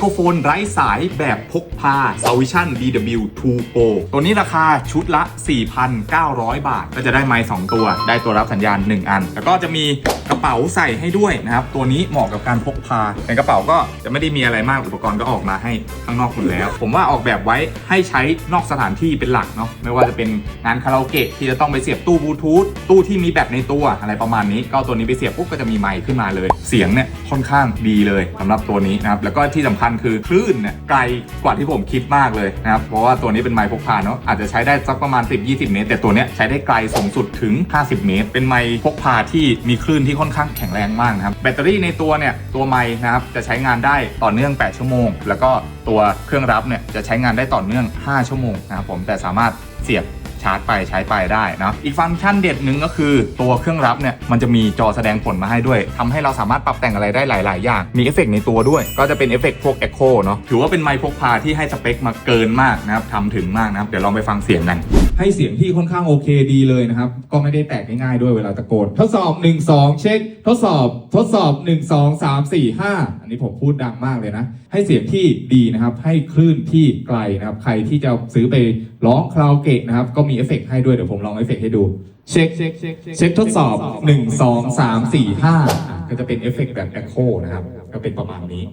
โครโฟนไร้สายแบบพกพา s a v i s i o n DW2 Pro ตัวนี้ราคาชุดละ 4,900 บาท ก็จะได้ไมค์2ตัว ได้ตัวรับสัญญาณ 1 อัน แล้วก็จะมีกระเป๋าใส่ให้ด้วยนะครับ ตัวนี้เหมาะกับการพกพา ในกระเป๋าก็จะไม่ได้มีอะไรมาก อุปกรณ์ก็ออกมาให้ข้างนอกหมดแล้ว ผมว่าออกแบบไว้ให้ใช้นอกสถานที่เป็นหลักเนาะ ไม่ว่าจะเป็นงานคาราโอเกะที่จะต้องไปเสียบตู้บลูทูธ ตู้ที่มีแบตในตัวอะไรประมาณนี้ ก็ตัวนี้ไปเสียบปุ๊บก็จะมีไมค์ขึ้นมาเลย เสียงเนี่ยค่อนข้างดีเลยสำหรับตัวนี้นะครับ แล้วก็ที่สำคัญคือคลื่นเนี่ยไกลกว่าที่ผมคิดมากเลยนะครับ เพราะว่าตัวนี้เป็นไมค์พกพาเนาะอาจจะใช้ได้สักประมาณ 10-20 เมตร แต่ตัวเนี้ยใช้ได้ไกลสูงสุดถึง 50 เมตร เป็นไมค์พกพาที่มีคลื่นที่ค่อนข้างแข็งแรงมากนะครับ แบตเตอรี่ในตัวเนี่ยตัวไมค์นะครับจะใช้งานได้ต่อเนื่อง 8 ชั่วโมง แล้วก็ตัวเครื่องรับเนี่ยจะใช้งานได้ต่อเนื่อง 5 ชั่วโมงนะครับผมแต่สามารถเสียบ ชาร์จไปใช้ไปได้นะอีกฟังก์ชันเด็ดหนึ่งก็คือ ตัวเครื่องรับเนี่ยมันจะมีจอแสดงผลมาให้ด้วยทำให้เราสามารถปรับแต่งอะไรได้หลาย ๆ อย่าง มีเอฟเฟกต์ในตัวด้วย ก็จะเป็นเอฟเฟกต์พวก Echo เนาะถือว่าเป็นไมค์พกพาที่ให้สเปคมาเกินมากนะครับทำถึงมากนะครับเดี๋ยวลองไปฟังเสียงกันให้เสียงที่ค่อนข้างโอเคดีเลยนะครับ ก็ไม่ได้แตกง่ายๆด้วยเวลาตะโกน ทดสอบ 1 2 เช็ค ทดสอบ ทดสอบ 1 2 3 4 5 อันนี้ผมพูดดังมากเลยนะ ให้เสียงที่ดีนะครับ ให้คลื่นที่ไกลนะครับ ใครที่จะซื้อไป ร้องคาราโอเกะนะครับ ก็มีเอฟเฟกต์ให้ด้วยเดี๋ยวผมลองเอฟเฟกต์ให้ดู เช็คเช็คเช็คเช็คทดสอบ 1 2 3 4 5 ก็จะเป็นเอฟเฟกต์แบบ Echo นะครับ ก็เป็นประมาณนี้